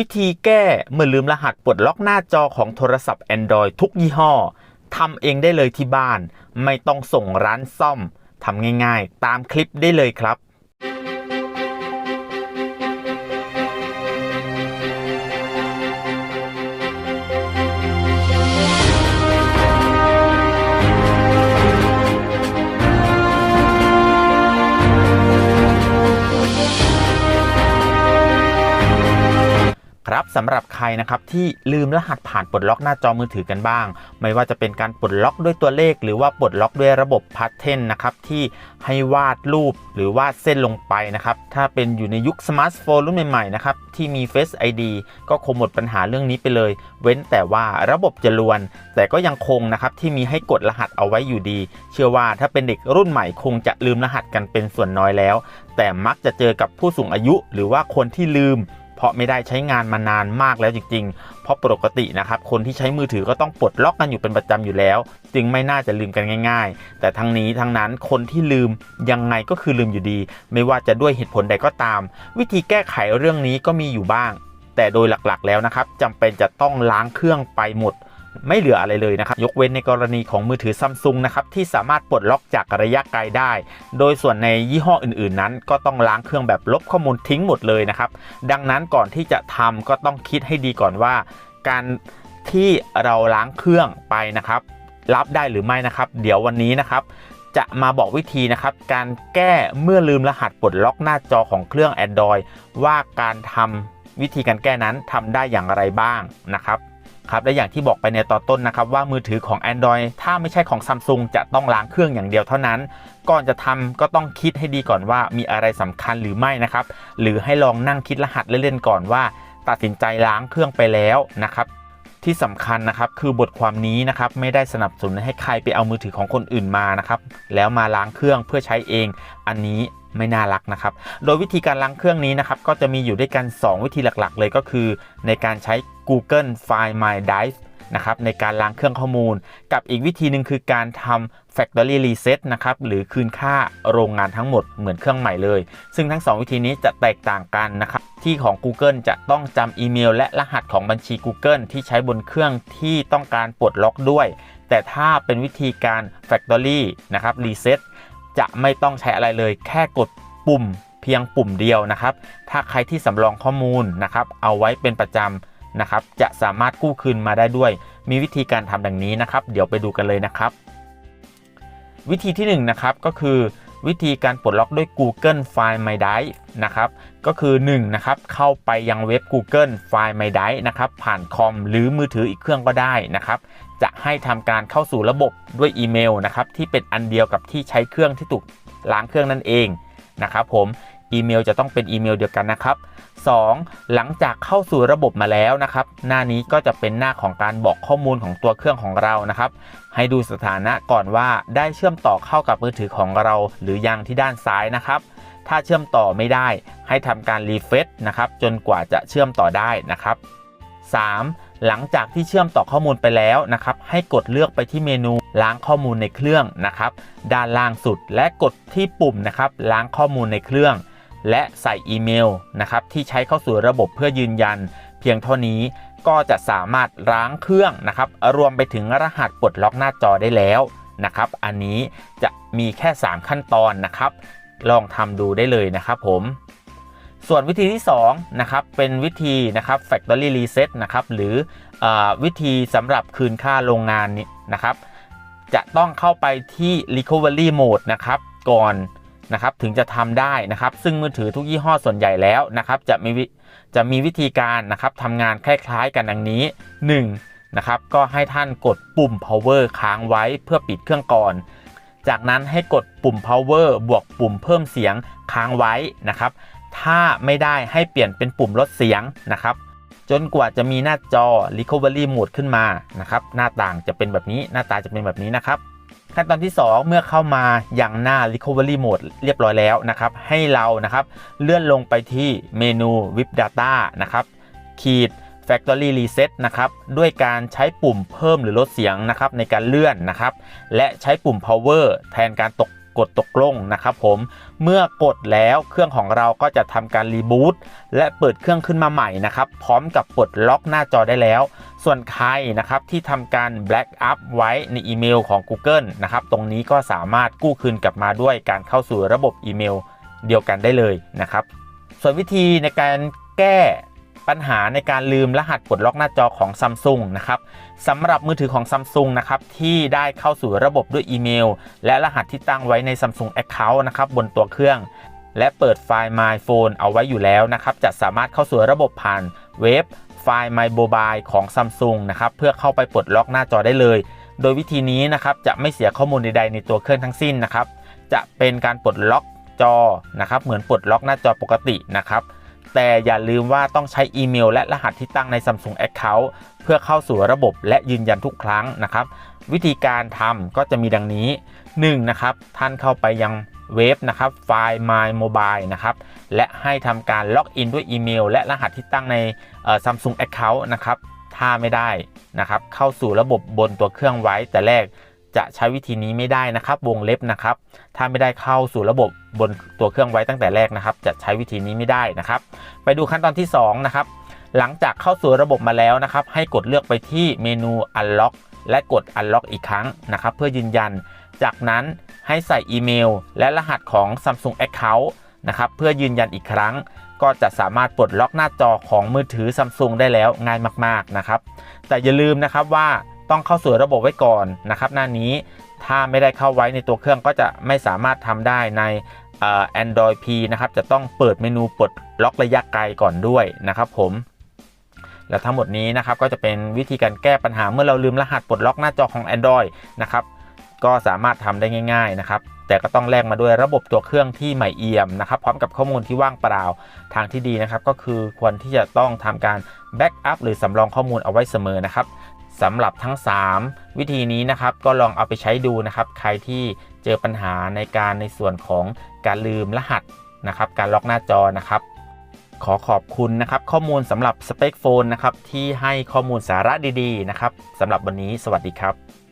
วิธีแก้เมื่อลืมรหัสปลดล็อกหน้าจอของโทรศัพท์ Android ทุกยี่ห้อทำเองได้เลยที่บ้าน ไม่ต้องส่งร้านซ่อมทำง่ายๆ ตามคลิปได้เลยครับ ครับสำหรับใครนะครับที่ลืมรหัสผ่านปลดล็อกหน้าจอมือถือกันบ้าง ไม่ว่าจะเป็นการปลดล็อกด้วยตัวเลข หรือว่าปลดล็อกด้วยระบบพาร์ทเทนนะครับที่ให้วาดรูปหรือวาดเส้นลงไปนะครับถ้าเป็นอยู่ในยุคสมาร์ทโฟนรุ่นใหม่ๆนะครับที่มี Face ID ก็คงหมดปัญหาเรื่องนี้ไปเลย เว้นแต่ว่าระบบจะลวน แต่ก็ยังคงนะครับที่มีให้กดรหัสเอาไว้อยู่ดี เชื่อว่าถ้าเป็นเด็กรุ่นใหม่คงจะลืมรหัสกันเป็นส่วนน้อยแล้ว แต่มักจะเจอกับผู้สูงอายุ หรือว่าคนที่ลืม เพราะไม่ได้ใช้งานมานานมากแล้วจริง ๆ เพราะปกตินะครับคนที่ใช้มือถือก็ต้องปลดล็อกกันอยู่เป็นประจำอยู่แล้ว จึงไม่น่าจะลืมกันง่าย ๆ แต่ทั้งนี้ทั้งนั้นคนที่ลืมยังไงก็คือลืมอยู่ดี ไม่ว่าจะด้วยเหตุผลใดก็ตาม วิธีแก้ไขเรื่องนี้ก็มีอยู่บ้าง แต่โดยหลักๆแล้วนะครับจำเป็นจะต้องล้างเครื่องไปหมด ไม่เหลืออะไรเลยนะครับ ยกเว้นในกรณีของมือถือซัมซุงนะครับที่สามารถปลดล็อกจากระยะไกลได้ โดยส่วนในยี่ห้ออื่นๆ นั้น ก็ต้องล้างเครื่องแบบลบข้อมูลทิ้งหมดเลยนะครับ ดังนั้นก่อนที่จะทำก็ต้องคิดให้ดีก่อนว่า การที่เราล้างเครื่องไปนะครับ รับได้หรือไม่นะครับ เดี๋ยววันนี้นะครับจะมาบอกวิธีนะครับ การแก้เมื่อลืมรหัสปลดล็อกหน้าจอของเครื่อง Android ว่าการทำวิธีการแก้นั้นทำได้อย่างไรบ้างนะครับ ครับและอย่างที่บอกไปในตอนต้นนะครับว่ามือถือของ Android ถ้าไม่ใช่ของ Samsung จะต้องล้างเครื่องอย่างเดียวเท่านั้น ก่อนจะทำก็ต้องคิดให้ดีก่อนว่ามีอะไรสำคัญหรือไม่นะครับหรือให้ลองนั่งคิดรหัสเล่นๆก่อนว่า ตัดสินใจล้างเครื่องไปแล้วนะครับ ที่สำคัญนะครับคือบทความนี้นะครับไม่ได้สนับสนุนให้ใครไปเอามือถือของคนอื่นมานะครับแล้วมาล้างเครื่องเพื่อใช้เอง อันนี้ไม่น่ารักนะครับ โดยวิธีการล้างเครื่องนี้นะครับก็จะมีอยู่ด้วยกัน 2 วิธีหลักๆ เลยก็คือ ในการใช้ Google Find My Drive นะครับในการล้างเครื่องข้อมูล กับอีกวิธีหนึ่งคือการทำ Factory Reset นะครับหรือคืนค่าโรงงานทั้งหมดเหมือนเครื่องใหม่เลย ซึ่งทั้ง 2 วิธีนี้จะแตกต่างกันนะครับที่ของ Google จะต้องจำอีเมล และรหัสของบัญชี Google ที่ใช้บนเครื่องที่ต้องการปลดล็อกด้วย แต่ถ้าเป็นวิธีการ Factory นะครับ Reset จะไม่ต้องใช้อะไรเลย แค่กดปุ่มเพียงปุ่มเดียวนะครับ ถ้าใครที่สำรองข้อมูลนะครับเอาไว้เป็นประจำนะครับ จะสามารถกู้คืนมาได้ด้วย มีวิธีการทำดังนี้นะครับ เดี๋ยวไปดูกันเลยนะครับ วิธีที่1นงนะครับก็คือวิธีการปลดล็อกด้วย Google Find My Drive นะครับก็คือ1นะครับเข้าไปยังเว็บ Google Find My Drive นะครับผ่านคอมหรือมือถืออีกเครื่องก็ได้นะครับจะให้ทำการเข้าสู่ระบบด้วยอีเมลนะครับที่เป็นอันเดียวกับที่ใช้เครื่องที่ถูกล้างเครื่องนั่นเองนะครับผม อีเมลจะต้องเป็นอีเมลเดียวกันนะครับ 2. หลังจากเข้าสู่ระบบมาแล้วนะครับ หน้านี้ก็จะเป็นหน้าของการบอกข้อมูลของตัวเครื่องของเรานะครับ ให้ดูสถานะก่อนว่าได้เชื่อมต่อเข้ากับมือถือของเรา หรือยังที่ด้านซ้ายนะครับ ถ้าเชื่อมต่อไม่ได้ ให้ทำการรีเฟซนะครับจนกว่าจะเชื่อมต่อได้นะครับ 3. หลังจากที่เชื่อมต่อข้อมูลไปแล้วนะครับ ให้กดเลือกไปที่เมนูล้างข้อมูลในเครื่องนะครับ ด้านล่างสุดและกดที่ปุ่มนะครับ ล้างข้อมูลในเครื่อง และใส่อีเมลนะครับที่ใช้เข้าสู่ระบบเพื่อยืนยัน เพียงเท่านี้ก็จะสามารถล้างเครื่องนะครับรวมไปถึงรหัสปลดล็อกหน้าจอได้แล้วนะครับอันนี้จะมีแค่ 3 ขั้นตอนนะครับ ลองทำดูได้เลยนะครับผมส่วนวิธีที่2นะครับเป็นวิธีนะครับ factory reset นะครับหรืออวิธีสำหรับคืนค่าโรงงานนี้นะครับ จะต้องเข้าไปที่ recovery mode นะครับ ก่อน นะครับถึงจะทำได้นะครับ ซึ่งมือถือทุกยี่ห้อส่วนใหญ่แล้วนะครับจะมีจะมีวิธีการนะครับทำงานคล้ายๆกันดังนี้ 1 นะครับก็ให้ท่านกดปุ่ม power ค้างไว้เพื่อปิดเครื่องก่อน จากนั้นให้กดปุ่ม power บวกปุ่มเพิ่มเสียงค้างไว้นะครับ ถ้าไม่ได้ให้เปลี่ยนเป็นปุ่มลดเสียงนะครับ จนกว่าจะมีหน้าจอ recovery mode ขึ้นมานะครับหน้าต่างจะเป็นแบบนี้หน้าตาจะเป็นแบบนี้นะครับ ขั้นตอนที่ 2 เมื่อเข้ามาอย่างหน้า recovery mode เรียบร้อยแล้วนะครับ ให้เรานะครับเลื่อนลงไปที่เมนู VIP data นะครับขีด factory reset นะครับด้วยการใช้ปุ่มเพิ่มหรือลดเสียงนะครับในการเลื่อนนะครับ และใช้ปุ่ม power แทนการตกกดตกลงนะครับผมเมื่อกดแล้วเครื่องของเราก็จะทำการรีบูตและเปิดเครื่องขึ้นมาใหม่นะครับ พร้อมกับปลดล็อกหน้าจอได้แล้ว ส่วนใครนะครับที่ทำการ black up ไว้ในอีเมลของ Google นะครับตรงนี้ก็สามารถกู้คืนกลับมาด้วยการเข้าสู่ระบบอีเมลเดียวกันได้เลยนะครับ ส่วนวิธีในการแก้ปัญหาในการลืมรหัสปลดล็อกหน้าจอของ Samsung นะครับสำหรับมือถือของ Samsung นะครับที่ได้เข้าสู่ระบบด้วยอีเมล และรหัสที่ตั้งไว้ใน Samsung Account นะครับบนตัวเครื่อง และเปิดไฟล์ My Phone เอาไว้อยู่แล้วนะครับจะสามารถเข้าสู่ระบบผ่านเว็บ ไฟล์ My Mobile ของ Samsung นะครับเพื่อเข้าไปปลดล็อกหน้าจอได้เลย โดยวิธีนี้นะครับจะไม่เสียข้อมูลใดๆในตัวเครื่องทั้งสิ้นนะครับจะเป็นการปลดล็อกจอนะครับเหมือนปลดล็อกหน้าจอปกตินะครับแต่อย่าลืมว่าต้องใช้อีเมล และรหัสที่ตั้งใน Samsung Account เพื่อเข้าสู่ระบบและยืนยันทุกครั้งนะครับ วิธีการทำก็จะมีดังนี้ 1. นะครับท่านเข้าไปยัง เว็บนะครับไฟล์ My Mobile นะครับและให้ทำการล็อกอินด้วยอีเมล และรหัสที่ตั้งใน Samsung Account นะครับถ้าไม่ได้นะครับเข้าสู่ระบบบนตัวเครื่องไว้แต่แรกจะใช้วิธีนี้ไม่ได้นะครับวงเล็บนะครับถ้าไม่ได้เข้าสู่ระบบบนตัวเครื่องไว้ตั้งแต่แรกนะครับ จะใช้วิธีนี้ไม่ได้นะครับ ไปดูขั้นตอนที่2นะครับหลังจากเข้าสู่ระบบมาแล้วนะครับ ให้กดเลือกไปที่เมนู Unlock และกด Unlock อีกครั้งนะครับ เพื่อยืนยัน จากนั้น ให้ใส่อีเมล และรหัสของ Samsung Account นะครับเพื่อยืนยันอีกครั้ง ก็จะสามารถปลดล็อกหน้าจอของมือถือ Samsung ได้แล้วง่ายมากๆนะครับแต่อย่าลืมนะครับว่าต้องเข้าสู่ระบบไว้ก่อนนะครับหน้านี้ถ้าไม่ได้เข้าไว้ในตัวเครื่องก็จะไม่สามารถทำได้ในเอ่อ Android P นะครับจะต้องเปิดเมนูปลดล็อกระยะไกลก่อนด้วยนะครับผมและทั้งหมดนี้นะครับก็จะเป็นวิธีการแก้ปัญหาเมื่อเราลืมรหัสปลดล็อกหน้าจอของ Android นะครับ ก็สามารถทำได้ง่าย ๆนะครับ แต่ก็ต้องแลกมาด้วยระบบตัวเครื่องที่ใหม่เอี่ยมนะครับ พร้อมกับข้อมูลที่ว่างเปล่าทางที่ดีนะครับ ก็คือควรที่จะต้องทำการแบ็กอัพหรือสำรองข้อมูลเอาไว้เสมอนะครับสำหรับทั้ง 3 วิธีนี้นะครับ ก็ลองเอาไปใช้ดูนะครับ ใครที่เจอปัญหาในการในส่วนของการลืมรหัสนะครับ การล็อกหน้าจอนะครับ ขอขอบคุณนะครับ ข้อมูลสำหรับสเปคโฟนนะครับที่ให้ข้อมูลสาระดีๆนะครับสำหรับวันนี้สวัสดีครับ